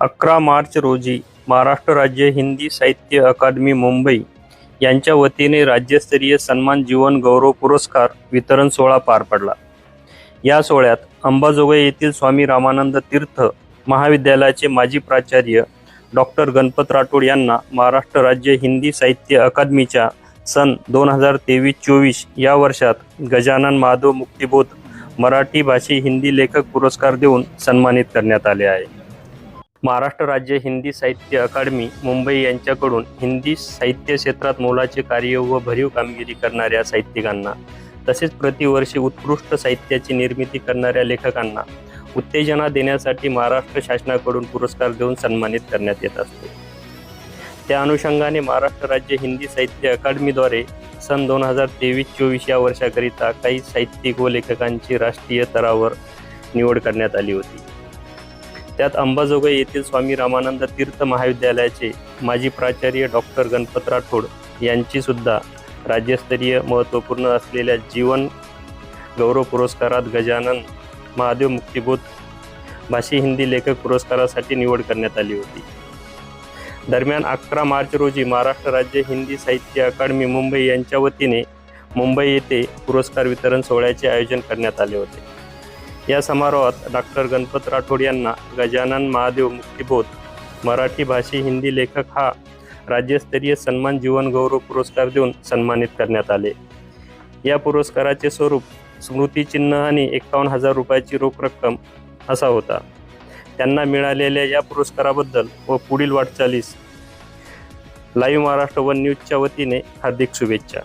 अकरा मार्च रोजी महाराष्ट्र राज्य हिंदी साहित्य अकादमी मुंबई यांच्या वतीने राज्यस्तरीय सन्मान जीवन गौरव पुरस्कार वितरण सोहळा पार पडला. या सोहळ्यात अंबाजोगाई येथील स्वामी रामानंद तीर्थ महाविद्यालयाचे माजी प्राचार्य डॉक्टर गणपत राठोड यांना महाराष्ट्र राज्य हिंदी साहित्य अकादमीच्या सन दोन हजार तेवीस चोवीस या वर्षात गजानन महादेव मुक्तिबोध मराठी भाषी हिंदी लेखक पुरस्कार देऊन सन्मानित करण्यात आले आहे. महाराष्ट्र राज्य हिंदी साहित्य अकादमी मुंबई यांच्याकडून हिंदी साहित्य क्षेत्रात मोलाचे कार्य व भरीव कामगिरी करणाऱ्या साहित्यिकांना तसेच प्रतिवर्षी उत्कृष्ट साहित्याची निर्मिती करणाऱ्या लेखकांना उत्तेजना देण्यासाठी महाराष्ट्र शासनाकडून पुरस्कार देऊन सन्मानित करण्यात येत असते. त्या अनुषंगाने महाराष्ट्र राज्य हिंदी साहित्य अकादमीद्वारे सन दोन हजार तेवीस चोवीस या वर्षाकरिता काही साहित्यिक व लेखकांची राष्ट्रीय स्तरावर निवड करण्यात आली होती. त्यात अंबाजोगाई येथील स्वामी रामानंद तीर्थ महाविद्यालयाचे माजी प्राचार्य डॉक्टर गणपत राठोड यांची सुद्धा राज्यस्तरीय महत्त्वपूर्ण असलेल्या जीवन गौरव पुरस्कारात गजानन महादेव मुक्तिबोध भाषी हिंदी लेखक पुरस्कारासाठी निवड करण्यात आली होती. दरम्यान अकरा मार्च रोजी महाराष्ट्र राज्य हिंदी साहित्य अकादमी मुंबई यांच्या वतीने मुंबई येथे पुरस्कार वितरण सोहळ्याचे आयोजन करण्यात आले होते. या समारोहात डॉक्टर गणपत राठोड यांना गजानन महादेव मुक्तिबोध मराठी भाषी हिंदी लेखक हा राज्यस्तरीय सन्मान जीवन गौरव पुरस्कार देऊन सन्मानित करण्यात आले. या पुरस्काराचे स्वरूप स्मृतिचिन्ह आणि एकावन्न हजार रुपयाची रोख रक्कम असा होता. त्यांना मिळालेल्या या पुरस्काराबद्दल व पुढील वाटचालीस लाईव्ह महाराष्ट्र वन न्यूजच्या वतीने हार्दिक शुभेच्छा.